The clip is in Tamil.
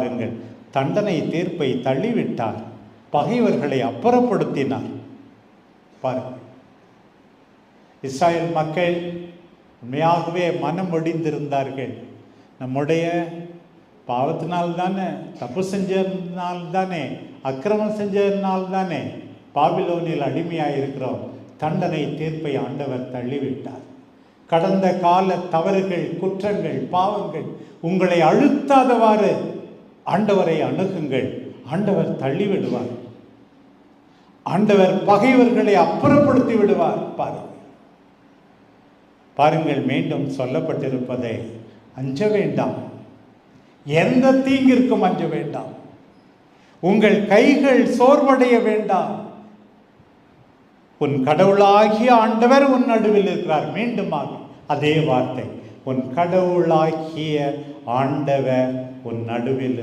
பாருங்கள். தண்டனை தீர்ப்பை தள்ளிவிட்டார். பகைவர்களை அப்புறப்படுத்தினார். பாருங்கள். இஸ்ராயல் மக்கள் உண்மையாகவே மனம் ஒடிந்திருந்தார்கள் நம்முடைய பாவத்தினால் தானே தப்பு செஞ்சதுனால தானே அக்கிரமம் செஞ்சதுனால தானே பாபிலோனில் அடிமையாக இருக்கிறோம் தண்டனை தீர்ப்பை ஆண்டவர் தள்ளிவிட்டார். கடந்த கால தவறுகள் குற்றங்கள் பாவங்கள் உங்களை அழுத்தாதவாறு ஆண்டவரை அணுகுங்கள். ஆண்டவர் தள்ளி விடுவார் ஆண்டவர் பகைவர்களை அப்புறப்படுத்தி விடுவார் பாருங்கள். பாருங்கள் மீண்டும் சொல்லப்பட்டிருப்பதை. அஞ்ச வேண்டாம். எந்த தீங்கிற்கும் அஞ்ச வேண்டாம். உங்கள் கைகள் சோர்வடைய வேண்டாம். உன் கடவுளாகிய ஆண்டவர் உன் நடுவில் இருக்கிறார். மீண்டுமாக அதே வார்த்தை. உன் கடவுளாகிய ஆண்டவர் உன் நடுவில்